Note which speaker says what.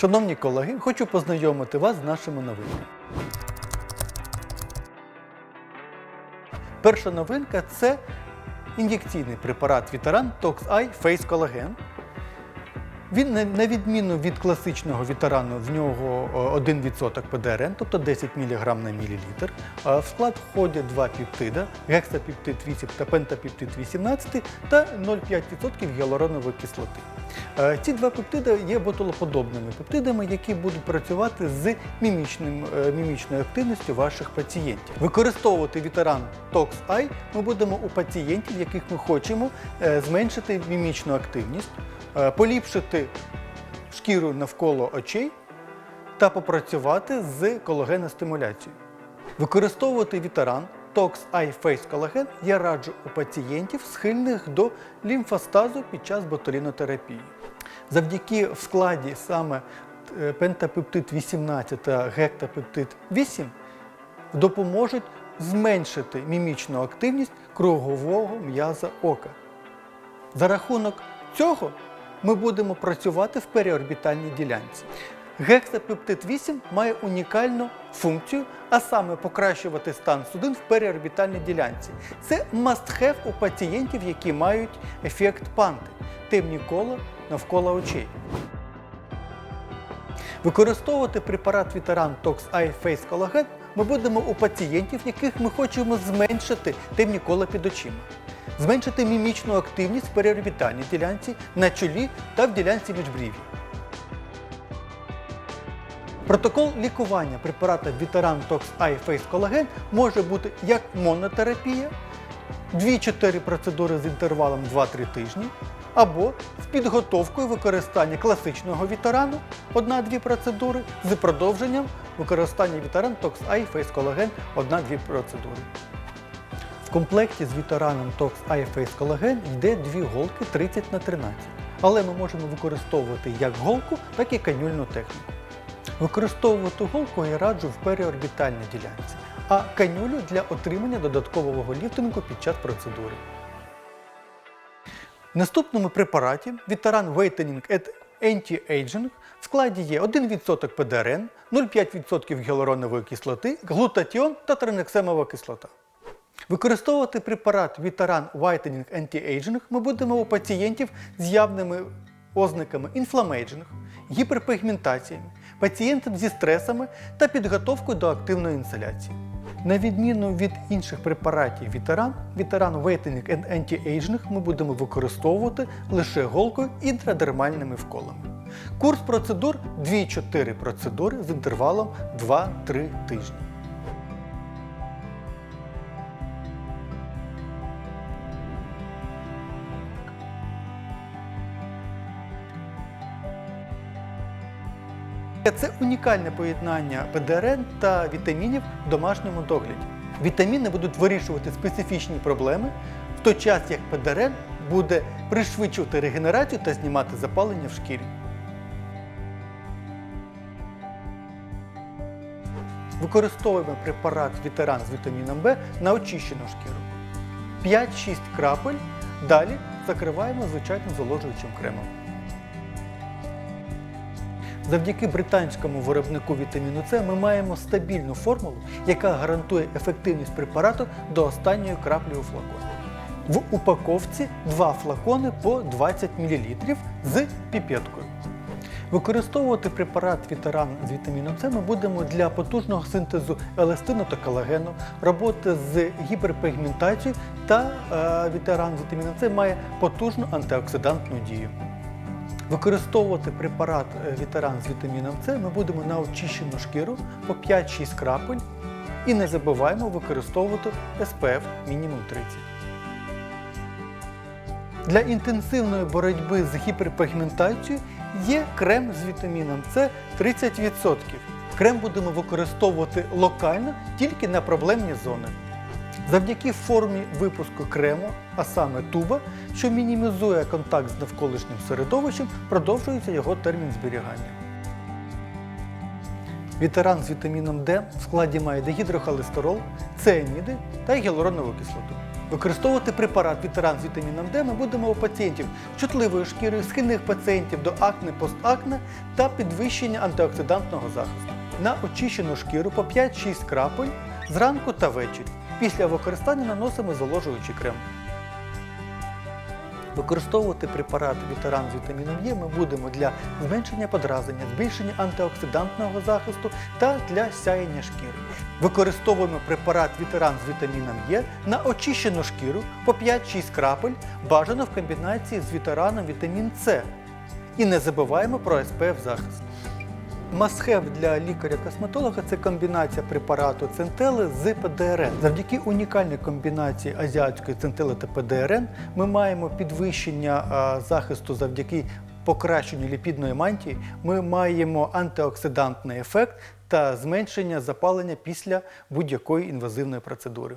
Speaker 1: Шановні колеги, хочу познайомити вас з нашими новинками. Перша новинка це ін'єкційний препарат Вітеран ToxI Face Collagen. Він на- відміну від класичного вітерану, в нього е, 1% ПДРН, тобто 10 мг на мілілітр. В склад входять два пептида гексапептид 8 та пентапептид 18 та 0,5% гіалуронової кислоти. Е, Ці два пептиди є ботулоподобними пептидами, які будуть працювати з мімічним, е, мімічною активністю ваших пацієнтів. Використовувати вітеран ToxI ми будемо у пацієнтів, яких ми хочемо е, зменшити мімічну активність, поліпшити шкіру навколо очей та попрацювати з колагеностимуляцією. Використовувати вітеран Tox Eye Face Collagen я раджу у пацієнтів, схильних до лімфостазу під час ботулінотерапії. Завдяки в складі саме е, пентапептид 18 та гектапептид 8 допоможуть зменшити мімічну активність кругового м'яза ока. За рахунок цього ми будемо працювати в періорбітальній ділянці. Гексапептид 8 має унікальну функцію, а саме покращувати стан судин в періорбітальній ділянці. Це must-have у пацієнтів, які мають ефект панти, темні кола навколо очей. Використовувати препарат Вітеран Tox Eye Face Collagen ми будемо у пацієнтів, яких ми хочемо зменшити темні кола під очима, зменшити мімічну активність в періорбітальній ділянці на чолі та в ділянці міжбрів'я. Протокол лікування препарата Вітеран Tox Eye Face Collagen може бути як монотерапія, 2-4 процедури з інтервалом 2-3 тижні, або з підготовкою використання класичного вітерану 1-2 процедури з продовженням використання вітеран Tox Eye Face Collagen 1-2 процедури. В комплекті з вітераном Tox Eye Face Collagen йде дві голки 30 на 13 але ми можемо використовувати як голку, так і канюльну техніку. Використовувати голку я раджу в періорбітальній ділянці, а канюлю для отримання додаткового ліфтингу під час процедури. В наступному препараті Vitaran Whitening and Anti-Aging в складі є 1% ПДРН, 0,5% гіалуронової кислоти, глутатіон та тринексемова кислота. Використовувати препарат Vitaran Whitening Anti-Aging ми будемо у пацієнтів з явними ознаками інфламейджинг, гіперпігментаціями, пацієнтам зі стресами та підготовкою до активної інсоляції. На відміну від інших препаратів Вітеран, Вітеран Waiting and Anti-Aging ми будемо використовувати лише голкою і інтрадермальними вколами. Курс процедур 2-4 процедури з інтервалом 2-3 тижні. Це унікальне поєднання ПДРН та вітамінів в домашньому догляді. Вітаміни будуть вирішувати специфічні проблеми, в той час як ПДРН буде пришвидшувати регенерацію та знімати запалення в шкірі. Використовуємо препарат Вітеран з вітаміном В на очищену шкіру. 5-6 крапель. Далі закриваємо звичайним зволожуючим кремом. Завдяки британському виробнику вітаміну С ми маємо стабільну формулу, яка гарантує ефективність препарату до останньої краплі у флаконі. В упаковці два флакони по 20 мл з піпеткою. Використовувати препарат Вітеран з вітаміном С ми будемо для потужного синтезу еластину та колагену, роботи з гіперпігментацією та е, Вітеран з вітаміном С має потужну антиоксидантну дію. Використовувати препарат е, Вітеран з вітаміном С ми будемо на очищену шкіру по 5-6 крапель і не забуваємо використовувати SPF мінімум 30. Для інтенсивної боротьби з гіперпігментацією є крем з вітаміном С 30%. Крем будемо використовувати локально тільки на проблемні зони. Завдяки формі випуску крему, а саме туба, що мінімізує контакт з навколишнім середовищем, продовжується його термін зберігання. Вітеран з вітаміном Д в складі має дегідрохолестерол, цианіди та гіалуронову кислоту. Використовувати препарат Вітеран з вітаміном Д ми будемо у пацієнтів з чутливою шкірою, схильних пацієнтів до акне, постакне та підвищення антиоксидантного захисту. На очищену шкіру по 5-6 крапель зранку та ввечері. Після використання наносимо зволожуючий крем. Використовувати препарат Вітеран з вітаміном Е ми будемо для зменшення подразнення, збільшення антиоксидантного захисту та для сяєння шкіри. Використовуємо препарат Вітеран з вітаміном Е на очищену шкіру по 5-6 крапель, бажано в комбінації з вітераном вітамін С. І не забуваємо про SPF захист. Масхев для лікаря-косметолога це комбінація препарату центели з ПДРН. Завдяки унікальній комбінації азіатської центели та ПДРН ми маємо підвищення захисту завдяки покращенню ліпідної мантії. Ми маємо антиоксидантний ефект та зменшення запалення після будь-якої інвазивної процедури.